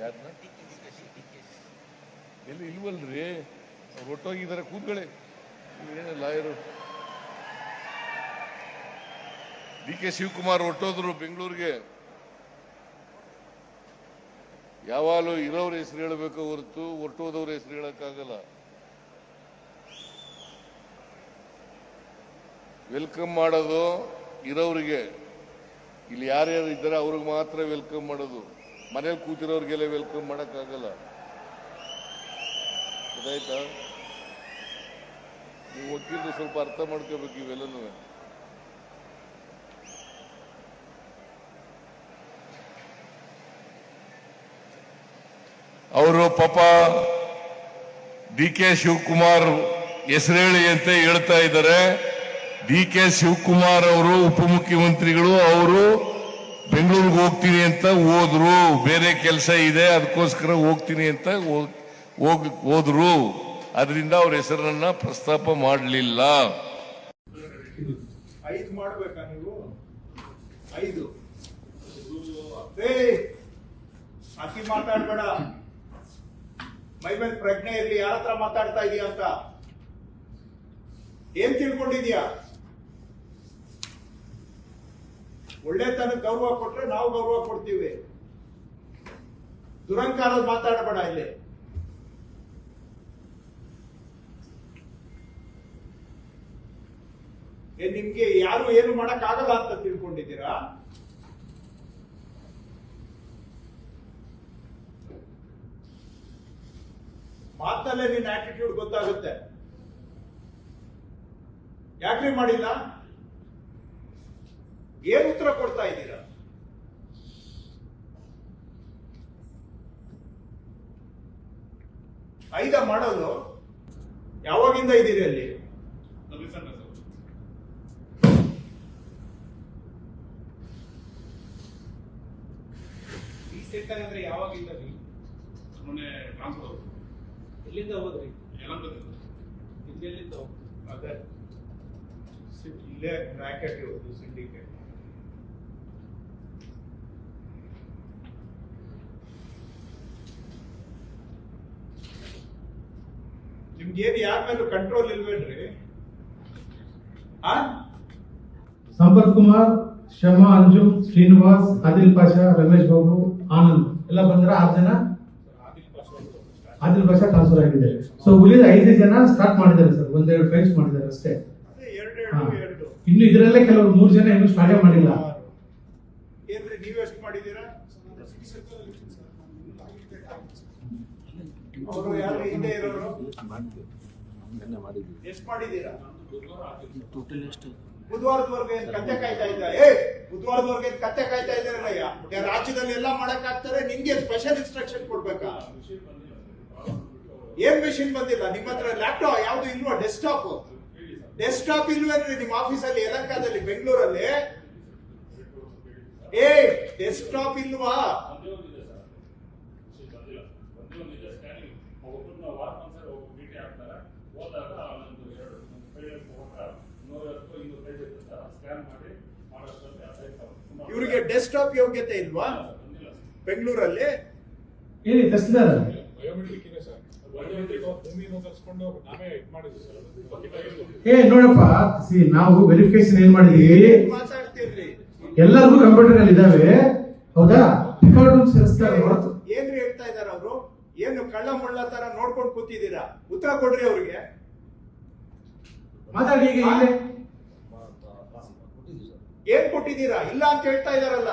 ಯಾರನ್ನ ಎಲ್ಲಿ, ಇಲ್ವಲ್ರಿ? ಅವ್ರು ಒಟ್ಟೋಗಿದ್ದಾರೆ ಕೂತ್ಕೊಳ್ಳಿ. ಏನು ಲಾಯರು? ಡಿ ಕೆ ಶಿವಕುಮಾರ್ ಒಟ್ಟೋದ್ರು ಬೆಂಗಳೂರಿಗೆ. ಯಾವಾಗಲೂ ಇರೋರ ಹೆಸರು ಹೇಳಬೇಕು ಹೊರತು ಒಟ್ಟೋದವ್ರ ಹೆಸರು ಹೇಳಕ್ಕಾಗಲ್ಲ. ವೆಲ್ಕಮ್ ಮಾಡೋದು ಇರೋರಿಗೆ ಇಲ್ಲಿ ಯಾರ್ಯಾರು ಇದ್ದಾರೆ, ಅವ್ರಿಗೆ ಮಾತ್ರ ವೆಲ್ಕಮ್ ಮಾಡೋದು. ಮನೇಲಿ ಕೂತಿರೋರಿಗೆಲ್ಲ ವೆಲ್ಕಮ್ ಮಾಡೋಕ್ಕಾಗಲ್ಲ. ಗೊತ್ತಾಯ್ತಾ? ನೀವು ವಕೀಲರು ಸ್ವಲ್ಪ ಅರ್ಥ ಮಾಡ್ಕೋಬೇಕು ಇವೆಲ್ಲನೂ. ಅವರು ಪಾಪ ಡಿ ಕೆ ಶಿವಕುಮಾರ್ ಹೆಸರೇಳಿ ಅಂತ ಹೇಳ್ತಾ ಇದ್ದಾರೆ. ಡಿ ಕೆ ಶಿವಕುಮಾರ್ ಅವರು ಉಪಮುಖ್ಯಮಂತ್ರಿಗಳು, ಅವರು ಬೆಂಗಳೂರಿಗೆ ಹೋಗ್ತೀನಿ ಅಂತ ಹೋದ್ರು, ಬೇರೆ ಕೆಲಸ ಇದೆ, ಅದಕ್ಕೋಸ್ಕರ ಹೋಗ್ತೀನಿ ಅಂತ ಹೋಗ್- ಹೋದ್ರು. ಅದರಿಂದ ಅವ್ರ ಹೆಸರನ್ನ ಪ್ರಸ್ತಾಪ ಮಾಡಲಿಲ್ಲ. ಮಾತಾಡ್ಬೇಡ. ಮೈ ಮೇಲೆ ಪ್ರಜ್ಞೆ ಇರ್ಲಿ, ಯಾರ ಹತ್ರ ಮಾತಾಡ್ತಾ ಇದೀಯ ಅಂತ. ಏನ್ ತಿಳ್ಕೊಂಡಿದ್ಯಾ? ಒಳ್ಳೆತನಕ್ಕೆ ಗೌರವ ಕೊಟ್ರೆ ನಾವು ಗೌರವ ಕೊಡ್ತೀವಿ. ದುರಂಕಾರದ ಮಾತಾಡಬೇಡ ಇಲ್ಲಿ. ನಿಮ್ಗೆ ಯಾರು ಏನು ಮಾಡಕ್ ಆಗಲ್ಲ ಅಂತ ತಿಳ್ಕೊಂಡಿದ್ದೀರಾ? ಮಾತಲ್ಲೇ ನಿನ್ನ ಆಟಿಟ್ಯೂಡ್ ಗೊತ್ತಾಗುತ್ತೆ. ಯಾಕ್ರಿ ಮಾಡಿಲ್ಲ? ಏನ್ ಉತ್ತರ ಕೊಡ್ತಾ ಇದ್ದೀರಾ? ಐದ ಮಾಡಲು ಯಾವಾಗಿಂದ ಇದ್ದೀರಿ ಅಲ್ಲಿ? ಈ ಸೆಂಟರ್ ಅಂದ್ರೆ ಯಾವಾಗಿಂದ ಮೊನ್ನೆ ಟ್ರಾನ್ಸ್ಫರ್ ಎಲ್ಲಿಂದ ಹೋದ್ರಿ? ಎಲ್ಲಿಂದ ಹೋಗ್ರಿ? ಅದೇ. ಸಿ- ಇಲ್ಲೇ ಬ್ರಾಕೆಟ್ ಇರೋದು ಸಿಂಡಿಕೇಟ್ ನಿಮ್ಗೇನು ಯಾರ ಮೇಲೂ ಕಂಟ್ರೋಲ್ ಇಲ್ವೇನ್ರಿ? ಆ? ಸಂಪತ್ ಕುಮಾರ್ ಶಮಾ ಅಂಜುಮ್ ಶ್ರೀನಿವಾಸ್ ಆದಿಲ್ ಪಾಷಾ ರಮೇಶ್ ಬಾಬು ಆನಂದ್. ಎಲ್ಲ ಬಂದ್ರ ಆರು ಜನ? ಆದಿಲ್ ಪಾಷಾ ಟ್ರಾನ್ಸ್ಫರ್ ಆಗಿದೆ. ಸೊ ಉಳಿದ ಐದು ಜನ ಸ್ಟಾರ್ಟ್ ಮಾಡಿದ್ದಾರೆ ಸರ್ ಒಂದೆರಡು ಫೈಲ್ಸ್ ಮಾಡಿದ್ದಾರೆ ಅಷ್ಟೇ. ಇನ್ನು ಇದರಲ್ಲೇ ಕೆಲವರು ಮೂರು ಜನ ಇನ್ನು ಸ್ಟಾರ್ಟೇ ಮಾಡಿಲ್ಲ. ಏನ್ರಿ ನೀವ್ ಎಷ್ಟು ಮಾಡಿದ್ದೀರಾ? ಅವರು ಯಾರು ಹಿಂದೆ ಇರೋರು? ಎಷ್ಟು ಮಾಡಿದ್ದೀರಾ? ಬುಧವಾರದವರೆಗೆ ಏನ್ ಕತ್ತೆ ಕಾಯ್ತಾ ಇದ್ದ ಏ ಬುಧವಾರದವರೆಗೆ ಏನ್ ಕತ್ತೆ ಕಾಯ್ತಾ ಇದ್ದಾರಲ್ಲ ಯಾ- ಯಾ ರಾಜ್ಯದಲ್ಲಿ ಎಲ್ಲ ಮಾಡಕ್ ಆಗ್ತಾರೆ ನಿಮ್ಗೆ ಸ್ಪೆಷಲ್ ಇನ್ಸ್ಟ್ರಕ್ಷನ್ ಕೊಡ್ಬೇಕಾ? ಏನ್ ಮೆಷಿನ್ ಬಂದಿಲ್ಲ? ನಿಮ್ಮ ಹತ್ರ ಲ್ಯಾಪ್ಟಾಪ್ ಯಾವ್ದು ಇಲ್ವಾ ಡೆಸ್ಕ್ಟಾಪ್ ಡೆಸ್ಕ್ಟಾಪ್ ಇಲ್ವೇನ್ರಿ ನಿಮ್ಮ ಆಫೀಸಲ್ಲಿ ಯಲಂಕಾದಲ್ಲಿ ಬೆಂಗಳೂರಲ್ಲಿ? ಏ ಡೆಸ್ಕ್ಟಾಪ್ ಇಲ್ವಾ ಒಂದೇ ಒಂದಿದೆ ಸರ್ ಬಂದಿಲ್ಲ ಒಂದೇ ಒಂದಿದೆ ಸ್ಕ್ಯಾನಿಂಗ್ ಒಬ್ಬೊಬ್ಬರನ್ನ ವಾರಕ್ಕೆ ಒಂದ್ಸರಿ ಒಬ್ಬ ಭೇಟಿ ಆಗ್ತಾರೆ. ಹೋದಾಗ ಒಂದು ಎರಡು ಪೇಜ್ ನೂರೈವತ್ತು ಇನ್ನೂರು ಪೇಜ್ ಸ್ಕ್ಯಾನ್ ಮಾಡಿ ಇವರಿಗೆ ಡೆಸ್ಕ್ಟಾಪ್ ಯೋಗ್ಯತೆ ಇಲ್ವಾ? ಬೆಂಗಳೂರಲ್ಲಿ? ಏನಿ ತಸ್ತಿದಾರ ಬಯೋಮೆಟ್ರಿಕ್ ಇದೆ ಸರ್ ಏ ನೋಡಪ್ಪ ಸಿ ನಾವು ವೆರಿಫಿಕೇಶನ್ ಏನ್ ಮಾಡಿದೀವಿ? ಎಲ್ಲರಿಗೂ ಕಂಪ್ಯೂಟರ್ ಅಲ್ಲಿ ಇದಾವೆ ಹೌದಾ? ರೆಕಾರ್ಡ್ ಸೇರಿಸ್ತಾರೆ ಹೊರತು ಏನ್ರಿ ಹೇಳ್ತಾ ಇದಾರ ಅವರು ಏನು ಕಳ್ಳ ಮುಳ್ಳ ತರ ನೋಡ್ಕೊಂಡು ಕೂತಿದ್ದೀರಾ? ಉತ್ತರ ಕೊಡ್ರಿ ಅವ್ರಿಗೆ. ಮಾತಾಡಿ ಏನ್ ಕೊಟ್ಟಿದ್ದೀರಾ? ಇಲ್ಲ ಅಂತ ಹೇಳ್ತಾ ಇದಾರಲ್ಲ